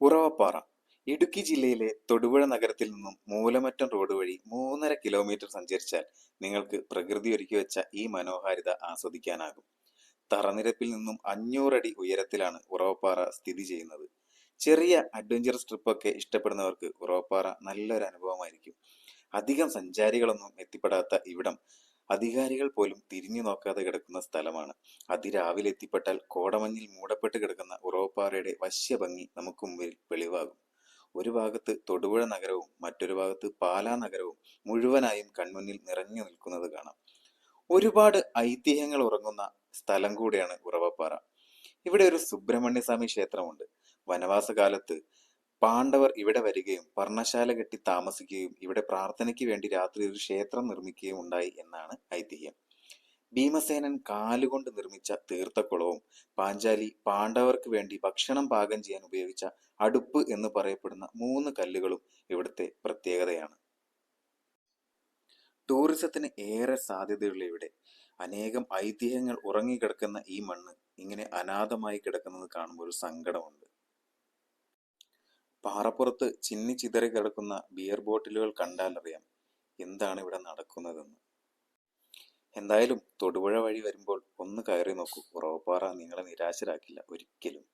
ഉറവപ്പാറ ഇടുക്കി ജില്ലയിലെ തൊടുപുഴ നഗരത്തിൽ നിന്നും മൂലമറ്റം റോഡ് വഴി മൂന്നര കിലോമീറ്റർ സഞ്ചരിച്ചാൽ നിങ്ങൾക്ക് പ്രകൃതി ഒരുക്കി വെച്ച ഈ മനോഹാരിത ആസ്വദിക്കാനാകും. തറനിരപ്പിൽ നിന്നും അഞ്ഞൂറടി ഉയരത്തിലാണ് ഉറവപ്പാറ സ്ഥിതി ചെയ്യുന്നത്. ചെറിയ അഡ്വഞ്ചറസ് ട്രിപ്പൊക്കെ ഇഷ്ടപ്പെടുന്നവർക്ക് ഉറവപ്പാറ നല്ലൊരു അനുഭവമായിരിക്കും അധികം സഞ്ചാരികളൊന്നും എത്തിപ്പെടാത്ത ഇവിടം അധികാരികൾ പോലും തിരിഞ്ഞു നോക്കാതെ കിടക്കുന്ന സ്ഥലമാണ്. അതിരാവിലെ എത്തിപ്പെട്ടാൽ കോടമഞ്ഞിൽ മൂടപ്പെട്ട് കിടക്കുന്ന ഉറവപ്പാറയുടെ വശ്യഭംഗി നമുക്ക് മുമ്പിൽ വെളിവാകും. ഒരു ഭാഗത്ത് തൊടുപുഴ നഗരവും മറ്റൊരു ഭാഗത്ത് പാലാ നഗരവും മുഴുവനായും കൺമുന്നിൽ നിറഞ്ഞു നിൽക്കുന്നത് കാണാം. ഒരുപാട് ഐതിഹ്യങ്ങൾ ഉറങ്ങുന്ന സ്ഥലം കൂടിയാണ് ഉറവപ്പാറ. ഇവിടെ ഒരു സുബ്രഹ്മണ്യസ്വാമി ക്ഷേത്രമുണ്ട്. വനവാസ കാലത്ത് പാണ്ഡവർ ഇവിടെ വരികയും പർണശാല കെട്ടി താമസിക്കുകയും ഇവിടെ പ്രാർത്ഥനയ്ക്ക് വേണ്ടി രാത്രി ഒരു ക്ഷേത്രം നിർമ്മിക്കുകയും ഉണ്ടായി എന്നാണ് ഐതിഹ്യം. ഭീമസേനൻ കാലുകൊണ്ട് നിർമ്മിച്ച തീർത്ഥക്കുളവും പാഞ്ചാലി പാണ്ഡവർക്ക് വേണ്ടി ഭക്ഷണം പാകം ചെയ്യാൻ ഉപയോഗിച്ച അടുപ്പ് എന്ന് പറയപ്പെടുന്ന മൂന്ന് കല്ലുകളും ഇവിടുത്തെ പ്രത്യേകതയാണ്. ടൂറിസത്തിന് ഏറെ സാധ്യതയുള്ള ഇവിടെ അനേകം ഐതിഹ്യങ്ങൾ ഉറങ്ങിക്കിടക്കുന്ന ഈ മണ്ണ് ഇങ്ങനെ അനാഥമായി കിടക്കുന്നത് കാണുമ്പോൾ ഒരു സങ്കടമുണ്ട്. പാറപ്പുറത്ത് ചിന്നി ചിതറി കിടക്കുന്ന ബിയർ ബോട്ടിലുകൾ കണ്ടാലറിയാം എന്താണ് ഇവിടെ നടക്കുന്നതെന്ന്. എന്തായാലും തൊടുപുഴ വഴി വരുമ്പോൾ ഒന്ന് കയറി നോക്കൂ. ഉറവപ്പാറ നിങ്ങളെ നിരാശരാക്കില്ല ഒരിക്കലും.